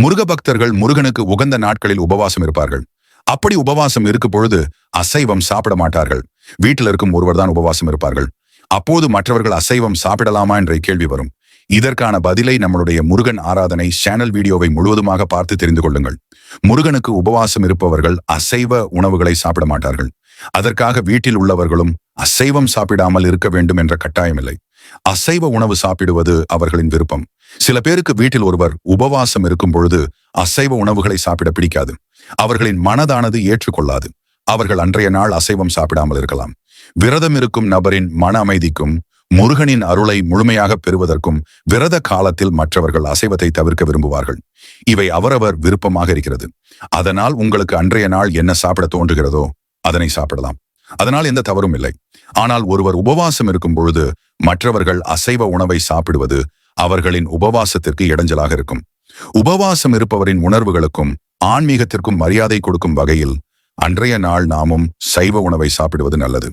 முருக பக்தர்கள் முருகனுக்கு உகந்த நாட்களில் உபவாசம் இருப்பார்கள். அப்படி உபவாசம் இருக்கும் பொழுது அசைவம் சாப்பிட மாட்டார்கள். வீட்டில் இருக்கும் ஒருவர் தான் உபவாசம் இருப்பார்கள். அப்போது மற்றவர்கள் அசைவம் சாப்பிடலாமா என்ற கேள்வி வரும். இதற்கான பதிலை நம்மளுடைய முருகன் ஆராதனை சேனல் வீடியோவை முழுவதுமாக பார்த்து தெரிந்து கொள்ளுங்கள். முருகனுக்கு உபவாசம் இருப்பவர்கள் அசைவ உணவுகளை சாப்பிட மாட்டார்கள். அதற்காக வீட்டில் உள்ளவர்களும் அசைவம் சாப்பிடாமல் இருக்க வேண்டும் என்ற கட்டாயமில்லை. அசைவ உணவு சாப்பிடுவது அவர்களின் விருப்பம். சில பேருக்கு வீட்டில் ஒருவர் உபவாசம் இருக்கும் பொழுது அசைவ உணவுகளை சாப்பிட பிடிக்காது. அவர்களின் மனதானது ஏற்றுக்கொள்ளாது. அவர்கள் அன்றைய நாள் அசைவம் சாப்பிடாமல் இருக்கலாம். விரதம் இருக்கும் நபரின் மன அமைதிக்கும் முருகனின் அருளை முழுமையாக பெறுவதற்கும் விரத காலத்தில் மற்றவர்கள் அசைவத்தை தவிர்க்க விரும்புவார்கள். இவை அவரவர் விருப்பமாக இருக்கிறது. அதனால் உங்களுக்கு அன்றைய நாள் என்ன சாப்பிட தோன்றுகிறதோ அதனை சாப்பிடலாம். அதனால் எந்த தவறும் இல்லை. ஆனால் ஒருவர் உபவாசம் இருக்கும் பொழுது மற்றவர்கள் அசைவ உணவை சாப்பிடுவது அவர்களின் உபவாசத்திற்கு இடைஞ்சலாக இருக்கும். உபவாசம் இருப்பவரின் உணர்வுகளுக்கும் ஆன்மீகத்திற்கும் மரியாதை கொடுக்கும் வகையில் அன்றைய நாள் நாமும் சைவ உணவை சாப்பிடுவது நல்லது.